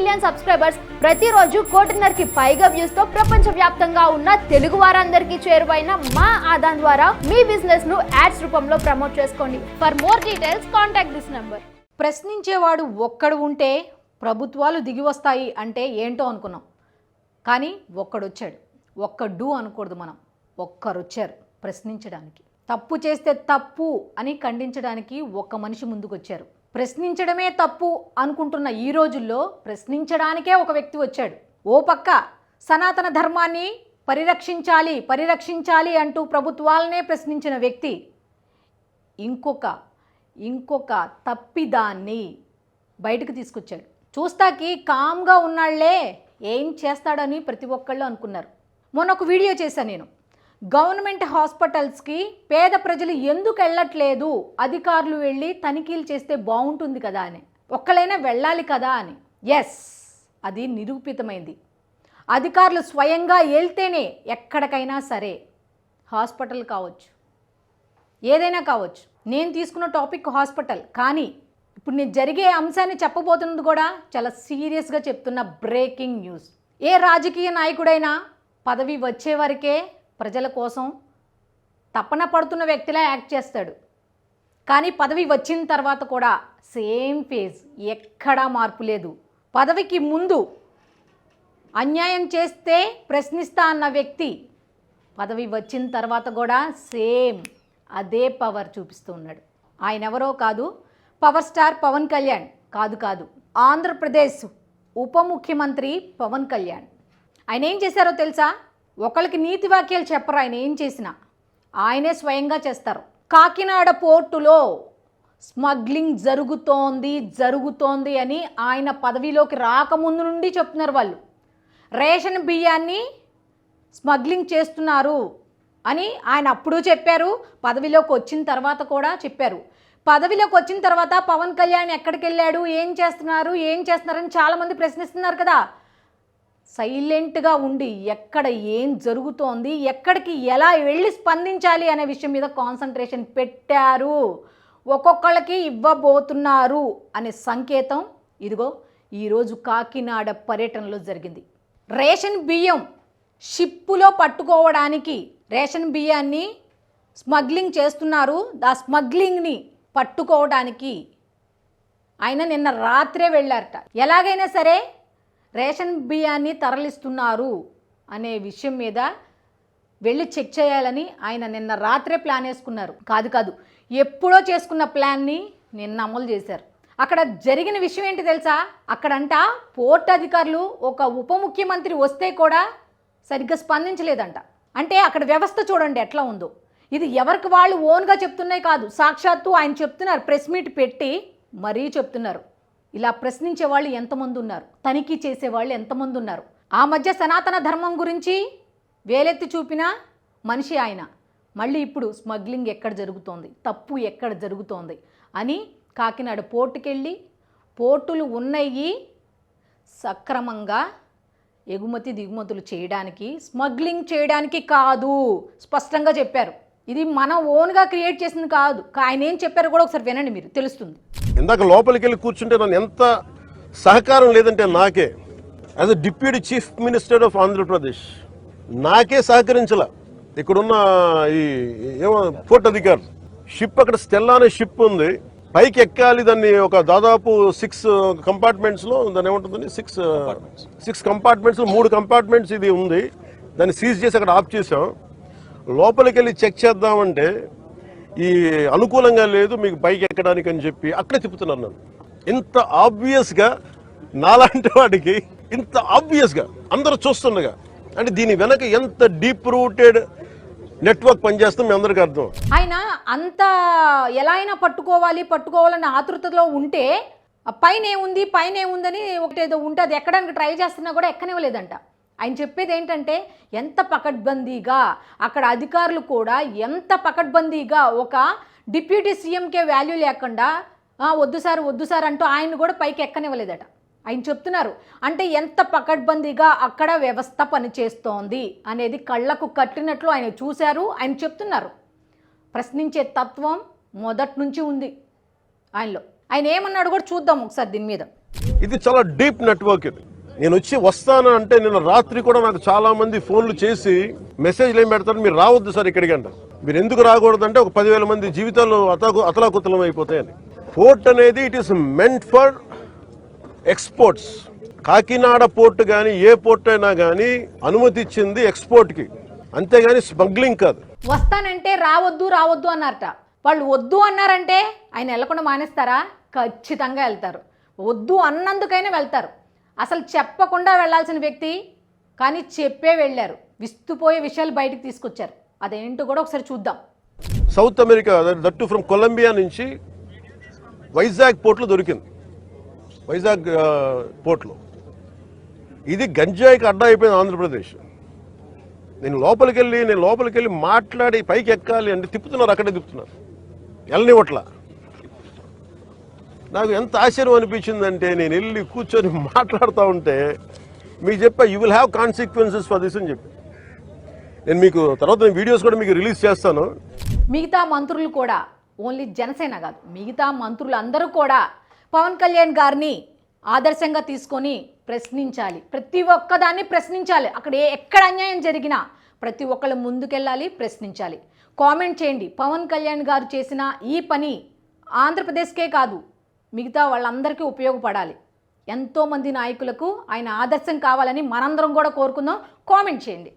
Million subscribers ప్రతిరోజు కోటిన్నరకి పైగా వ్యూస్తో ప్రపంచ వ్యాప్తంగా ఉన్న తెలుగు వారందరికీ చేరువైన మా ఆదాన్ ద్వారా మీ బిజినెస్ను యాడ్స్ రూపంలో ప్రమోట్ చేసుకోండి. For more details contact this number ప్రశ్నించేవాడు ఒక్కడు ఉంటే ప్రభుత్వాలు దిగి వస్తాయి అంటే ఏంటో అనుకున్నాం. కానీ ఒక్కడొచ్చాడు. ఒక్కడు అనకూడదు మనం. ఒక్కరొచ్చారు ప్రశ్నించడానికి. తప్పు చేస్తే తప్పు అని ఖండించడానికి ఒక్క మనిషి ముందుకొచ్చారు. ప్రశ్నించడమే తప్పు అనుకుంటున్న ఈ రోజుల్లో ప్రశ్నించడానికే ఒక వ్యక్తి వచ్చాడు. ఓ పక్క సనాతన ధర్మాన్ని పరిరక్షించాలి పరిరక్షించాలి అంటూ ప్రభుత్వాలనే ప్రశ్నించిన వ్యక్తి ఇంకొక ఇంకొక తప్పిదాన్ని బయటకు తీసుకొచ్చాడు. చూస్తాకి కామ్గా ఉన్నాళ్ళే ఏం చేస్తాడని ప్రతి ఒక్కళ్ళు అనుకున్నారు. మొన్న ఒక వీడియో చేశాను నేను. గవర్నమెంట్ హాస్పిటల్స్కి పేద ప్రజలు ఎందుకు వెళ్ళట్లేదు? అధికారులు వెళ్ళి తనిఖీలు చేస్తే బాగుంటుంది కదా అని. ఒక్కలైనా వెళ్ళాలి కదా అని. ఎస్ అది నిరూపితమైంది. అధికారులు స్వయంగా వెళ్తేనే ఎక్కడికైనా సరే హాస్పిటల్ కావచ్చు. ఏదైనా కావచ్చు. నేను తీసుకున్న టాపిక్ హాస్పిటల్. కానీ ఇప్పుడు నేను జరిగే అంశాన్ని చెప్పబోతున్నది కూడా చాలా సీరియస్గా చెప్తున్న బ్రేకింగ్ న్యూస్. ఏ రాజకీయ నాయకుడైనా పదవి వచ్చే వరకే ప్రజల కోసం తపన పడుతున్న వ్యక్తిలా యాక్ట్ చేస్తాడు. కానీ పదవి వచ్చిన తర్వాత కూడా సేమ్ ఫేజ్ ఎక్కడా మార్పు లేదు. పదవికి ముందు అన్యాయం చేస్తే ప్రశ్నిస్తా అన్న వ్యక్తి పదవి వచ్చిన తర్వాత కూడా సేమ్ అదే పవర్ చూపిస్తూ ఉన్నాడు. ఆయన ఎవరో కాదు పవర్ స్టార్ పవన్ కళ్యాణ్. కాదు కాదు ఆంధ్రప్రదేశ్ ఉప ముఖ్యమంత్రి పవన్ కళ్యాణ్. ఆయన ఏం చేశారో తెలుసా? ఒకళ్ళకి నీతి వాక్యాలు చెప్పరు ఆయన ఏం చేసినా. ఆయనే స్వయంగా చేస్తారు. కాకినాడ పోర్టులో స్మగ్లింగ్ జరుగుతోంది జరుగుతోంది అని ఆయన పదవిలోకి రాకముందు నుండి చెప్తున్నారు వాళ్ళు. రేషన్ బియ్యాన్ని స్మగ్లింగ్ చేస్తున్నారు అని ఆయన అప్పుడు చెప్పారు పదవిలోకి వచ్చిన తర్వాత కూడా చెప్పారు. పదవిలోకి వచ్చిన తర్వాత పవన్ కళ్యాణ్ ఎక్కడికి వెళ్ళాడు ఏం చేస్తున్నారు ఏం చేస్తున్నారని చాలామంది ప్రశ్నిస్తున్నారు కదా. సైలెంట్గా ఉండి ఎక్కడ ఏం జరుగుతోంది ఎక్కడికి ఎలా వెళ్ళి స్పందించాలి అనే విషయం మీద కాన్సన్ట్రేషన్ పెట్టారు. ఒక్కొక్కళ్ళకి ఇవ్వబోతున్నారు అనే సంకేతం ఇదిగో ఈరోజు కాకినాడ పర్యటనలో జరిగింది. రేషన్ బియ్యం షిప్పులో పట్టుకోవడానికి రేషన్ బియ్యాన్ని స్మగ్లింగ్ చేస్తున్నారు. ఆ స్మగ్లింగ్ని పట్టుకోవడానికి ఆయన నిన్న రాత్రే వెళ్ళారట. ఎలాగైనా సరే రేషన్ బియ్యాన్ని తరలిస్తున్నారు అనే విషయం మీద వెళ్ళి చెక్ చేయాలని ఆయన నిన్న రాత్రే ప్లాన్ వేసుకున్నారు. కాదు కాదు ఎప్పుడో చేసుకున్న ప్లాన్ని నిన్న అమలు చేశారు. అక్కడ జరిగిన విషయం ఏంటి తెలుసా? అక్కడంట పోర్ట్ అధికారులు ఒక ఉప ముఖ్యమంత్రి వస్తే కూడా సరిగ్గా స్పందించలేదంట. అంటే అక్కడ వ్యవస్థ చూడండి ఎట్లా ఉందో. ఇది ఎవరికి వాళ్ళు ఓన్గా చెప్తున్నాయి కాదు సాక్షాత్తు ఆయన చెప్తున్నారు ప్రెస్ మీట్ పెట్టి మరీ చెప్తున్నారు. ఇలా ప్రశ్నించే వాళ్ళు ఎంతమంది ఉన్నారు? తనిఖీ చేసే వాళ్ళు ఎంతమంది ఉన్నారు? ఆ మధ్య సనాతన ధర్మం గురించి వేలెత్తి చూపిన మనిషి ఆయన. మళ్ళీ ఇప్పుడు స్మగ్లింగ్ ఎక్కడ జరుగుతోంది? తప్పు ఎక్కడ జరుగుతోంది? అని కాకినాడ పోర్టుకెళ్ళి పోర్టులు ఉన్నాయి సక్రమంగా ఎగుమతి దిగుమతులు చేయడానికి స్మగ్లింగ్ చేయడానికి కాదు స్పష్టంగా చెప్పారు. ఇది మనం ఓన్గా క్రియేట్ చేసింది కాదు. ఆయన ఏం చెప్పారో కూడా ఒకసారి వినండి మీరు తెలుస్తుంది. ఇందాక లోపలికి వెళ్ళి కూర్చుంటే నన్ను ఎంత సహకారం లేదంటే నాకే. As a deputy chief minister of Andhra Pradesh నాకే సహకరించాల. ఇక్కడున్న ఈ ఏమో పోర్ట్ అధికారులు షిప్ అక్కడ స్టెల్లా అనే షిప్ ఉంది. పైకి ఎక్కాలి దాన్ని ఒక దాదాపు సిక్స్ కంపార్ట్మెంట్స్లో దాన్ని ఏముంటుందని సిక్స్ సిక్స్ కంపార్ట్మెంట్స్ మూడు కంపార్ట్మెంట్స్ ఇది ఉంది. దాన్ని సీజ్ చేసి అక్కడ ఆఫ్ చేసాం లోపలికి వెళ్ళి చెక్ చేద్దామంటే ఈ అనుకూలంగా లేదు మీకు బైక్ ఎక్కడానికి అని చెప్పి అక్కడే తిప్పుతున్నాను నన్ను. ఇంత ఆబ్వియస్గా నాలాంటి వాడికి ఇంత ఆబ్వియస్గా అందరూ చూస్తుండగా. అంటే దీని వెనక ఎంత డీప్ రూటెడ్ నెట్వర్క్ పనిచేస్తుందో మీ అందరికీ అర్థం. ఆయన అంత ఎలా అయినా పట్టుకోవాలి పట్టుకోవాలన్న ఆతృతలో ఉంటే ఆ పైన ఏముంది పైన ఏముందని ఒకటేదో ఉంటే అది ఎక్కడానికి ట్రై చేస్తున్నా కూడా ఎక్కనివ్వలేదంట. ఆయన చెప్పేది ఏంటంటే ఎంత పకడ్బందీగా అక్కడ అధికారులు కూడా ఎంత పకడ్బందీగా ఒక డిప్యూటీ సీఎంకే వాల్యూ లేకుండా వద్దు సార్ వద్దు సార్ అంటూ ఆయన కూడా పైకి ఎక్కనివ్వలేదట. ఆయన చెప్తున్నారు అంటే ఎంత పకడ్బందీగా అక్కడ వ్యవస్థ పనిచేస్తోంది అనేది కళ్ళకు కట్టినట్లు ఆయన చూశారు ఆయన చెప్తున్నారు. ప్రశ్నించే తత్వం మొదటి నుంచి ఉంది ఆయనలో. ఆయన ఏమన్నాడు కూడా చూద్దాం ఒకసారి దీని మీద. ఇది చాలా డీప్ నెట్వర్క్ ఇది. నేను వచ్చి వస్తాను అంటే నిన్న రాత్రి కూడా నాకు చాలా మంది ఫోన్లు చేసి మెసేజ్లు ఏం పెడతారు? మీరు రావద్దు సార్ ఇక్కడికి అంట. మీరు ఎందుకు రాకూడదు అంటే ఒక పదివేల మంది జీవితాలు అతకు అతలాకుతలం అయిపోతాయని పోర్ట్ అనేది it is meant for exports Kakinada port కానీ ఏ పోర్ట్ అయినా కానీ అనుమతి ఇచ్చింది ఎక్స్పోర్ట్కి అంతేగాని స్మగ్లింగ్ కాదు. వస్తానంటే రావద్దు రావద్దు అన్నారట. వాళ్ళు వద్దు అన్నారంటే ఆయన వెళ్ళకుండా మానేస్తారా? ఖచ్చితంగా వెళ్తారు. వద్దు అన్నందుకైనా వెళ్తారు. అసలు చెప్పకుండా వెళ్ళాల్సిన వ్యక్తి కానీ చెప్పే వెళ్ళారు. విస్తుపోయే విషయాలు బయటికి తీసుకొచ్చారు. అదేంటో కూడా ఒకసారి చూద్దాం. South America that from Colombia నుంచి వైజాగ్ పోర్ట్లో దొరికింది. వైజాగ్ పోర్ట్లో. ఇది గంజాయికి అడ్డా అయిపోయింది ఆంధ్రప్రదేశ్. నేను లోపలికి వెళ్ళి నేను లోపలికి వెళ్ళి మాట్లాడి పైకి ఎక్కాలి అంటే తిప్పుతున్నారు అక్కడే తిప్పుతున్నారు. వెళ్ళనివ్వట్లా నాకు ఎంత ఆశ్చర్యం అనిపించిందంటే నేను వెళ్ళి కూర్చొని మాట్లాడుతూ ఉంటే మీకు చెప్పా you will have consequences for this అని చెప్పి. నేను మీకు తర్వాత వీడియోస్ కూడా మీకు రిలీజ్ చేస్తాను. మిగతా మంత్రులు కూడా ఓన్లీ జనసేన కాదు మిగతా మంత్రులు అందరూ కూడా పవన్ కళ్యాణ్ గారిని ఆదర్శంగా తీసుకొని ప్రశ్నించాలి. ప్రతి ఒక్కదాన్ని ప్రశ్నించాలి. అక్కడ ఏ ఎక్కడ అన్యాయం జరిగినా ప్రతి ఒక్కళ్ళు ముందుకెళ్ళాలి ప్రశ్నించాలి. కామెంట్ చేయండి. పవన్ కళ్యాణ్ గారు చేసిన ఈ పని ఆంధ్రప్రదేశ్కే కాదు మిగతా వాళ్ళందరికీ ఉపయోగపడాలి. ఎంతోమంది నాయకులకు ఆయన ఆదర్శం కావాలని మనందరం కూడా కోరుకుందాం. కామెంట్ చేయండి.